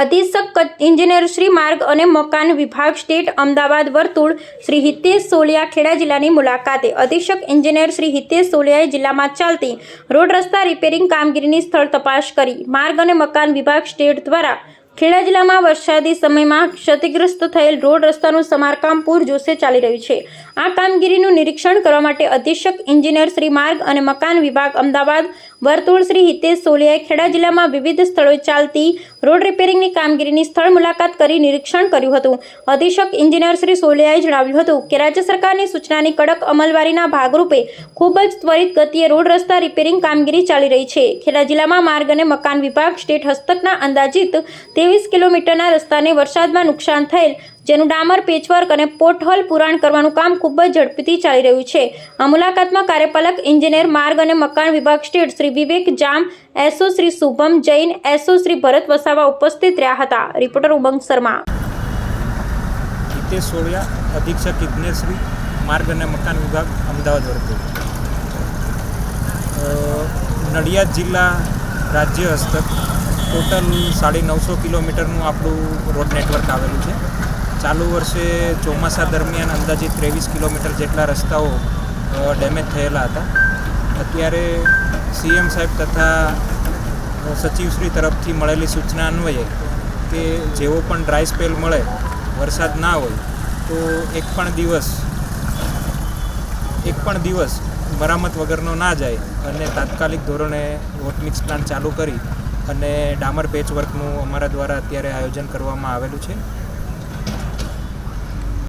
અધિક્ષક ઇજનેર શ્રી માર્ગ અને મકાન વિભાગ સ્ટેટ અમદાવાદ વર્તુળ શ્રી હિતેશ સોલિયા ખેડા જિલ્લાની મુલાકાતે. અધિક્ષક ઇજનેર શ્રી હિતેશ સોલિયાએ જિલ્લામાં ચાલતી રોડ રસ્તા રિપેરિંગ કામગીરીની સ્થળ તપાસ કરી. માર્ગ અને મકાન વિભાગ સ્ટેટ દ્વારા ખેડા જિલ્લામાં વરસાદી સમયમાં ક્ષતિગ્રસ્ત થયેલ રોડ રસ્તાનું સમારકામ પૂરજોશે ચાલી રહ્યું છે. આ કામગીરીનું નિરીક્ષણ કરવા માટે અધિક્ષક ઇજનેર શ્રી માર્ગ અને મકાન વિભાગ અમદાવાદ વર્તુળ શ્રી હિતેશ સોલિયાએ ખેડા જિલ્લામાં વિવિધ સ્થળોએ ચાલતી રોડ રિપેરિંગની કામગીરીની સ્થળ મુલાકાત કરી નિરીક્ષણ કર્યું હતું. અધિક્ષક ઇન્જિનિયર શ્રી સોલિયાએ જણાવ્યું હતું કે, રાજ્ય સરકારની સૂચનાની કડક અમલવારીના ભાગરૂપે ખૂબ જ ત્વરિત ગતિએ રોડ રસ્તા રિપેરિંગ કામગીરી ચાલી રહી છે. ખેડા જિલ્લામાં માર્ગ અને મકાન વિભાગ સ્ટેટ હસ્તકના અંદાજિત ત્રેવીસ કિલોમીટરના રસ્તાને વરસાદમાં નુકસાન થયેલ જેનું ડામર પેચવર્ક અને પોટહોલ પુરાણ કરવાનું કામ ખૂબ જ ઝડપીથી ચાલી રહ્યું છે. આ મુલાકાતમાં કાર્યપાલક ઇજનેર માર્ગ અને મકાન વિભાગ state Shri Vivek Jam SO Shri Shubham Jain SO Shri Bharat Vasava ઉપસ્થિત રહ્યા હતા. રિપોર્ટર ઉમંગ શર્મા. અધિક્ષક ઇજનેરશ્રી માર્ગ અને મકાન વિભાગ, અમદાવાદ વર્ગ નડિયાદ જિલ્લા રાજ્ય હસ્તક. ટોટલ સાડી નવસો કિલોમીટરનું આપણું રોડ નેટવર્ક આવેલું છે. ચાલુ વર્ષે ચોમાસા દરમિયાન અંદાજિત ત્રેવીસ કિલોમીટર જેટલા રસ્તાઓ ડેમેજ થયેલા હતા. અત્યારે સીએમ સાહેબ તથા સચિવશ્રી તરફથી મળેલી સૂચના અન્વયે કે જેવો પણ ડ્રાય સ્પેલ મળે, વરસાદ ના હોય, તો એક પણ દિવસ, એક પણ દિવસ મરામત વગરનો ના જાય અને તાત્કાલિક ધોરણે વોટ મિક્સ પ્લાન્ટ ચાલુ કરી અને ડામર પેચ વર્કનું અમારા દ્વારા અત્યારે આયોજન કરવામાં આવેલું છે.